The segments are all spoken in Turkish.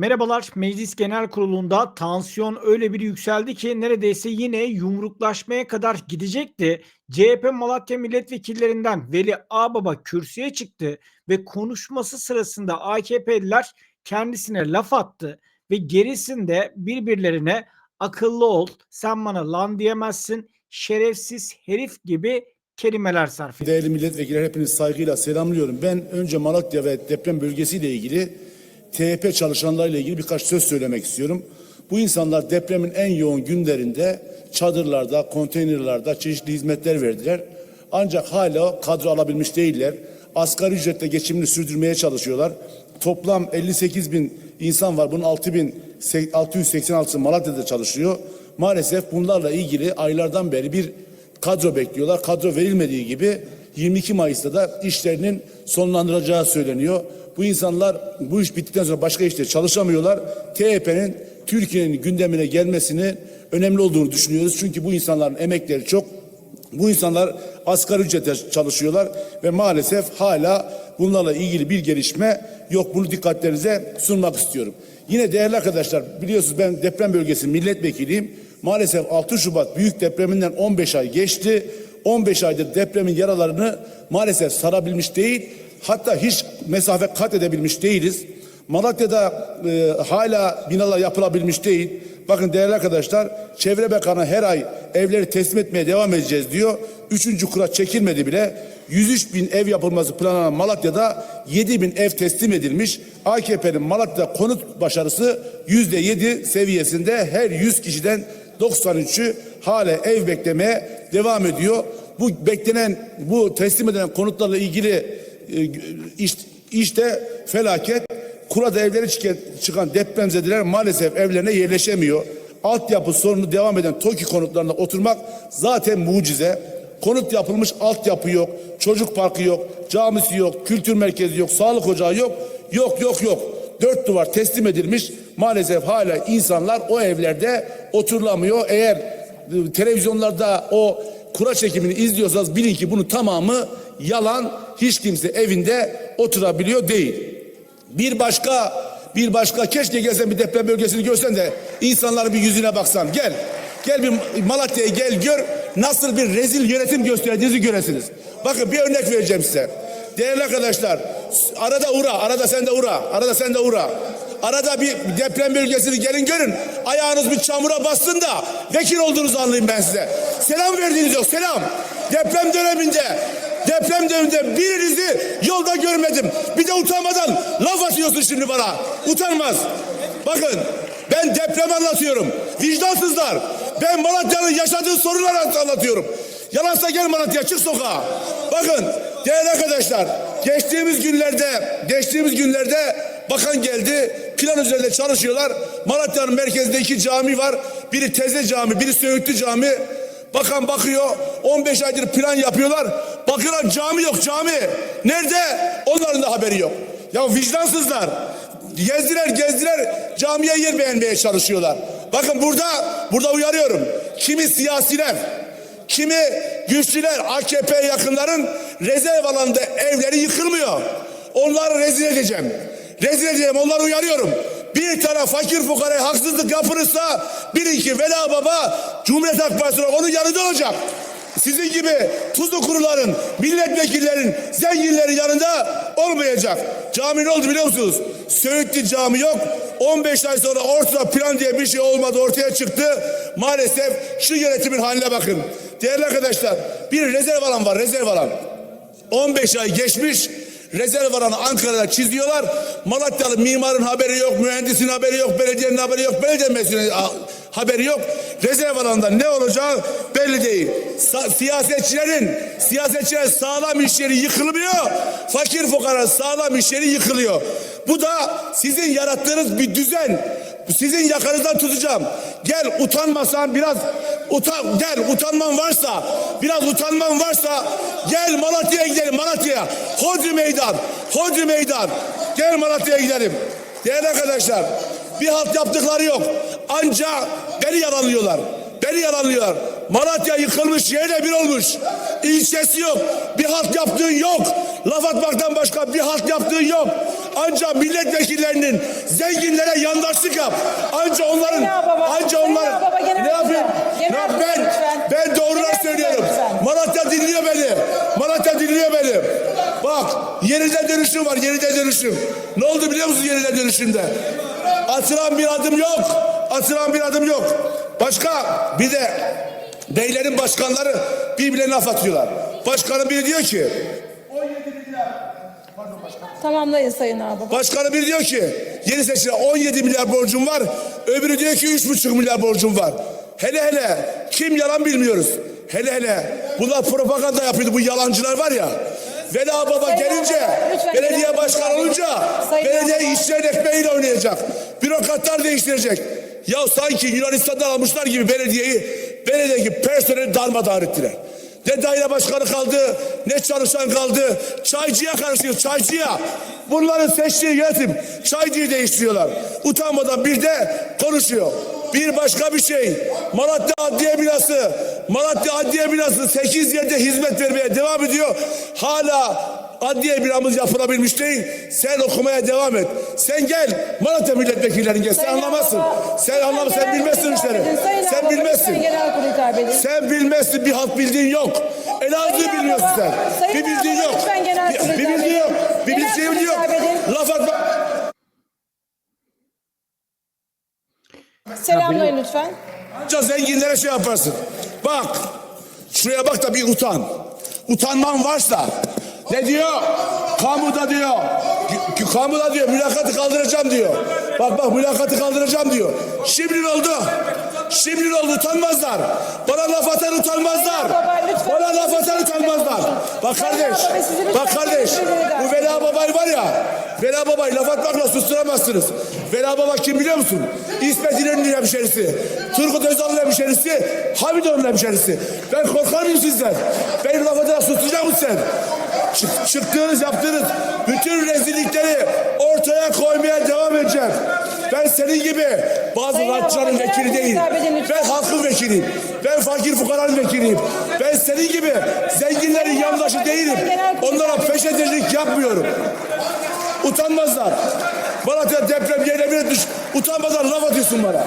Merhabalar. Meclis Genel Kurulu'nda tansiyon öyle bir yükseldi ki neredeyse yine yumruklaşmaya kadar gidecekti. CHP Malatya milletvekillerinden Veli Ağbaba kürsüye çıktı ve konuşması sırasında AKP'liler kendisine laf attı ve gerisinde birbirlerine akıllı ol, sen bana lan diyemezsin, şerefsiz herif gibi kelimeler sarf etti. Değerli milletvekilleri hepiniz saygıyla selamlıyorum. Ben önce Malatya ve deprem bölgesiyle ilgili THP çalışanlarıyla ilgili birkaç söz söylemek istiyorum. Bu insanlar depremin en yoğun günlerinde çadırlarda, konteynerlarda çeşitli hizmetler verdiler. Ancak hala kadro alabilmiş değiller. Asgari ücretle geçimini sürdürmeye çalışıyorlar. Toplam 58 bin insan var. Bunun 6 bin 686'sı Malatya'da çalışıyor. Maalesef bunlarla ilgili aylardan beri bir kadro bekliyorlar. Kadro verilmediği gibi 22 Mayıs'ta da işlerinin sonlandıracağı söyleniyor. Bu insanlar bu iş bittikten sonra başka işte çalışamıyorlar. THP'nin Türkiye'nin gündemine gelmesini önemli olduğunu düşünüyoruz. Çünkü bu insanların emekleri çok. Bu insanlar asgari ücrete çalışıyorlar ve maalesef hala bunlarla ilgili bir gelişme yok. Bunu dikkatlerinize sunmak istiyorum. Yine değerli arkadaşlar biliyorsunuz ben deprem bölgesi milletvekiliyim. Maalesef 6 Şubat büyük depreminden 15 ay geçti. 15 aydır depremin yaralarını maalesef sarabilmiş değil. Hatta hiç mesafe kat edebilmiş değiliz. Malatya'da e, hala binalar yapılabilmiş değil. Bakın değerli arkadaşlar Çevre Bakanı her ay evleri teslim etmeye devam edeceğiz diyor. Üçüncü kura çekilmedi bile. 103 bin ev yapılması planlanan Malatya'da 7 bin ev teslim edilmiş. AKP'nin Malatya'da konut başarısı yüzde 7 seviyesinde her 100 kişiden 93'ü hala ev beklemeye devam ediyor. Bu beklenen, bu teslim edilen konutlarla ilgili e, iş, işte felaket. Kurada evleri çıkan, depremzedeler maalesef evlerine yerleşemiyor. Altyapı sorunu devam eden TOKİ konutlarında oturmak zaten mucize. Konut yapılmış altyapı yok, çocuk parkı yok, camisi yok, kültür merkezi yok, sağlık ocağı yok, yok yok yok. Dört duvar teslim edilmiş. Maalesef hala insanlar o evlerde oturulamıyor. Eğer e, televizyonlarda o kura çekimini izliyorsanız bilin ki bunun tamamı yalan. Hiç kimse evinde oturabiliyor değil. Bir başka bir başka keşke gelsen bir deprem bölgesini görsen de insanların bir yüzüne baksan. Gel. Gel bir Malatya'ya gel gör nasıl bir rezil yönetim gösterdiğinizi göresiniz. Bakın bir örnek vereceğim size. Değerli arkadaşlar arada uğra arada sen de uğra arada sen de uğra. Arada bir deprem bölgesini gelin görün. Ayağınız bir çamura bassın da vekil olduğunuzu anlayayım ben size. Selam verdiğiniz yok selam. Deprem döneminde Deprem döneminde birinizi yolda görmedim. Bir de utanmadan laf atıyorsun şimdi bana. Utanmaz. Bakın ben deprem anlatıyorum. Vicdansızlar. Ben Malatya'nın yaşadığı sorunları anlatıyorum. Yalansa gel Malatya çık sokağa. Bakın değerli arkadaşlar geçtiğimiz günlerde geçtiğimiz günlerde bakan geldi plan üzerinde çalışıyorlar. Malatya'nın merkezinde iki cami var. Biri Teze Cami, biri Söğütlü Cami. Bakan bakıyor 15 aydır plan yapıyorlar. Bakıyorlar cami yok cami. Nerede? Onların da haberi yok. Ya vicdansızlar. Gezdiler gezdiler camiye yer beğenmeye çalışıyorlar. Bakın burada burada uyarıyorum. Kimi siyasiler, kimi güçlüler, AKP yakınların rezerv alanında evleri yıkılmıyor. Onları rezil edeceğim. Rezil edeceğim onları uyarıyorum. Bir taraf fakir fukaraya haksızlık yapılırsa bilin ki Vela Baba Cumhuriyet Halk Partisi olarak onun yanında olacak. Sizin gibi tuzlu kuruların, milletvekillerin, zenginlerin yanında olmayacak. Cami ne oldu biliyor musunuz? Söğütlü cami yok. 15 ay sonra ortada plan diye bir şey olmadı ortaya çıktı. Maalesef şu yönetimin haline bakın. Değerli arkadaşlar bir rezerv alan var rezerv alan. 15 ay geçmiş rezerv alanı Ankara'da çiziyorlar. Malatyalı mimarın haberi yok, mühendisin haberi yok, belediyenin haberi yok, belediye meclisinin haberi yok. Rezerv alanında ne olacağı belli değil. Sa siyasetçilerin, siyasetçiler sağlam iş yeri yıkılmıyor. Fakir fukara sağlam iş yeri yıkılıyor. Bu da sizin yarattığınız bir düzen. Sizin yakanızdan tutacağım. Gel utanmasan biraz utan gel utanman varsa biraz utanman varsa gel Malatya'ya gidelim Malatya'ya. Hodri meydan. Hodri meydan. Gel Malatya'ya gidelim. Değerli arkadaşlar bir halt yaptıkları yok. Anca beni yalanlıyorlar. Beni yalanlıyorlar. Malatya yıkılmış yerle bir olmuş. İlçesi yok. Bir halt yaptığın yok. Laf atmaktan başka bir halt yaptığın yok. Anca milletvekillerinin zenginlere yandaşlık yap. Anca onların anca onların ne yapayım? kurul, genel Ya kurul ben ben doğrular söylüyorum. Malatya dinliyor beni. Malatya dinliyor beni. Bak yeniden dönüşüm var yeniden dönüşüm. Ne oldu biliyor musun yeniden dönüşümde? Atılan bir adım yok. Atılan bir adım yok. Başka bir de beylerin başkanları birbirlerine laf atıyorlar. Başkanın biri diyor ki Tamamlayın Sayın Ağbaba. Başkanı biri diyor ki yeni seçilen 17 milyar borcum var. Öbürü diyor ki 3,5 milyar borcum var. Hele hele kim yalan bilmiyoruz. Hele hele bunlar propaganda yapıyordu bu yalancılar var ya. Vela Baba Sayın gelince Ağabey, lütfen belediye başkanı olunca Sayın belediye Ağabey. işçilerin ekmeğiyle oynayacak. Bürokratlar değiştirecek. Ya sanki Yunanistan'dan almışlar gibi belediyeyi belediyedeki personeli darmadağın ettiler. Ne daire başkanı kaldı, ne çalışan kaldı. Çaycıya karışıyor, çaycıya. Bunların seçtiği yönetim çaycıyı değiştiriyorlar. Utanmadan bir de konuşuyor. Bir başka bir şey. Malatya Adliye Binası. Malatya Adliye Binası 8 yerde hizmet vermeye devam ediyor. Hala adliye binamız yapılabilmiş değil. Sen okumaya devam et. Sen gel Malatya milletvekillerin gel. Sen Sayın anlamazsın. Ağbaba, Sen anlamazsın. Sen bilmezsin işleri. Sen bilmezsin. Sen bilmezsin bir halt bildiğin yok. Elazığ bilmiyorsun sen. Sayın bir bildiğin yok. Bir, bir bildiğin yok. Bir bildiğin yok. Laf atma. Selamlayın lütfen. Anca zenginlere şey yaparsın. Bak. Şuraya bak da bir utan. Utanman varsa. Ne diyor? Kamuda diyor. Kamuda diyor mülakatı kaldıracağım diyor. Bak bak mülakatı kaldıracağım diyor. Şimdi ne oldu? Şimdi ne oldu? Utanmazlar. Bana laf atan utanmazlar. Bana laf atan utanmazlar. Bak kardeş. Bak kardeş. Bu Vela Babay var ya. Vela Babay laf atmakla susturamazsınız. Vela Baba kim biliyor musun? İsmet İnönü'nün hemşerisi. Turgut Özal'ın hemşerisi. Hamidoğlu'nun hemşerisi. Ben korkar mıyım sizden? Beni laf atarak susturacak mısın sen? Çık, çıktığınız yaptığınız bütün rezillikleri ortaya koymaya devam edeceğim. Ben senin gibi bazı Baba, vekili lütfen. Ben halkın vekiliyim. Ben fakir fukaranın vekiliyim. Ben senin gibi zenginlerin yandaşı değilim. Onlara peşetecilik yapmıyorum. Utanmazlar. Malatya deprem yerine bir düş. Utanmadan laf atıyorsun bana.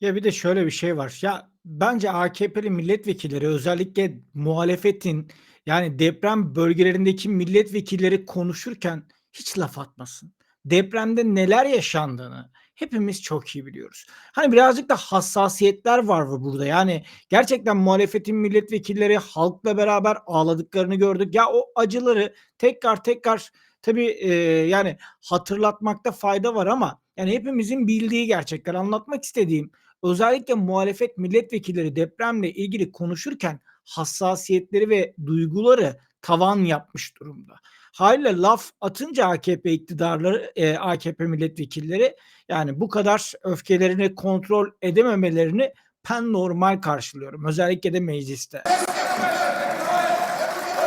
Ya bir de şöyle bir şey var. Ya bence AKP'li milletvekilleri özellikle muhalefetin yani deprem bölgelerindeki milletvekilleri konuşurken hiç laf atmasın. Depremde neler yaşandığını hepimiz çok iyi biliyoruz. Hani birazcık da hassasiyetler var bu- burada. Yani gerçekten muhalefetin milletvekilleri halkla beraber ağladıklarını gördük. Ya o acıları tekrar tekrar tabii e, yani hatırlatmakta fayda var ama yani hepimizin bildiği gerçekler anlatmak istediğim özellikle muhalefet milletvekilleri depremle ilgili konuşurken hassasiyetleri ve duyguları tavan yapmış durumda. Haliyle laf atınca AKP iktidarları, e, AKP milletvekilleri yani bu kadar öfkelerini kontrol edememelerini ben normal karşılıyorum. Özellikle de mecliste.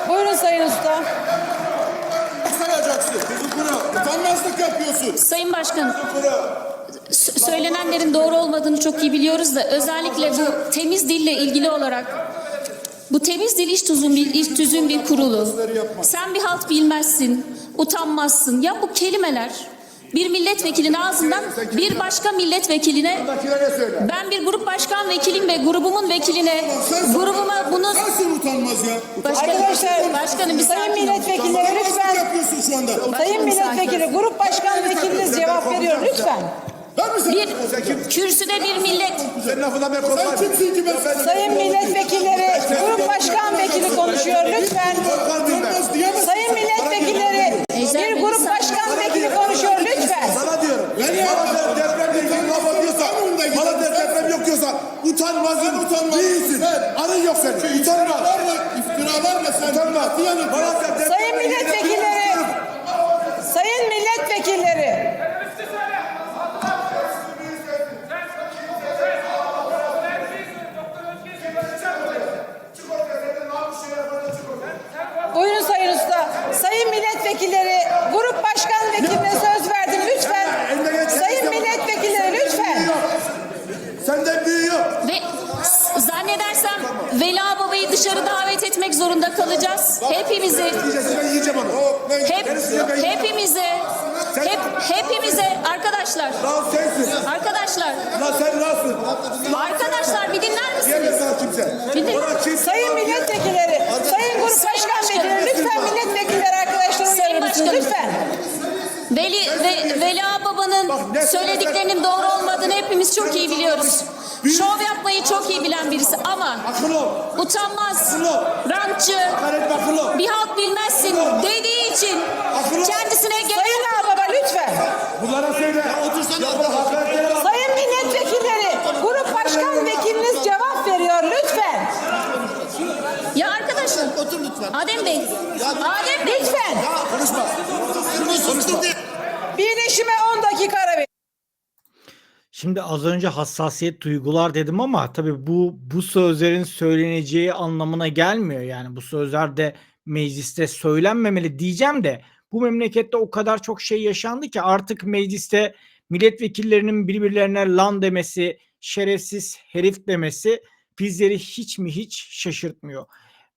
Buyurun Sayın Usta. sayacaksın. Kuru. Utanmazlık yapıyorsun. Sayın Başkanım, Kuru. Söylenenlerin doğru olmadığını çok iyi biliyoruz da özellikle bu temiz dille ilgili olarak bu temiz dil iş tuzun bir iş tüzün bir kurulu. Sen bir halt bilmezsin, utanmazsın. Ya bu kelimeler bir milletvekilinin ağzından bir başka milletvekiline ben bir grup başkan vekiliyim ve grubumun vekiline grubuma bunu ya. Başkanım, Arkadaşlar, başkanım bir Sayın milletvekilleri lütfen. yapıyorsun şu anda. Sayın milletvekili, grup başkan vekiliniz cevap veriyor lütfen. Bir kürsüde bir millet Senin lafından ben Sen korkarım. kimsin ki ben sana? Sayın milletvekilleri, grup başkan vekili konuşuyor lütfen. Utanmaz. Sayın milletvekilleri, bir grup başkan vekili konuşuyor lütfen. Sana diyorum. Malatya depremle ilgili laf atıyorsan, Malatya deprem yok diyorsan utanmazın utanmaz. değilsin. Sen- Arın yok senin. Utanma. İftiralarla, iftiralarla sen Utanma. Malatya Malatya kalacağız. Hepimizi hep, hepimize hep, hepimize arkadaşlar arkadaşlar arkadaşlar bir dinler misiniz? Bir din sayın milletvekilleri sayın grup sayın başkan vekilleri lütfen milletvekilleri arkadaşlar sayın başkanım lütfen Veli, ve, Veli Ağbaba'nın söylediklerinin doğru olmadığını hepimiz çok iyi biliyoruz. Şov yapmayı çok iyi bilen birisi ama utanmaz. Adem Bey. Lütfen. Konuşma. Şunu sustur diye. Birleşime 10 dakika ara verin. Şimdi az önce hassasiyet duygular dedim ama tabii bu bu sözlerin söyleneceği anlamına gelmiyor. Yani bu sözler de mecliste söylenmemeli diyeceğim de bu memlekette o kadar çok şey yaşandı ki artık mecliste milletvekillerinin birbirlerine lan demesi, şerefsiz herif demesi bizleri hiç mi hiç şaşırtmıyor.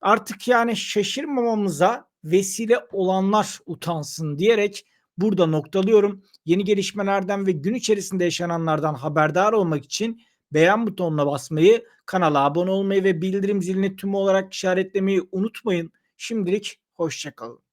Artık yani şaşırmamamıza vesile olanlar utansın diyerek burada noktalıyorum. Yeni gelişmelerden ve gün içerisinde yaşananlardan haberdar olmak için beğen butonuna basmayı, kanala abone olmayı ve bildirim zilini tüm olarak işaretlemeyi unutmayın. Şimdilik hoşçakalın.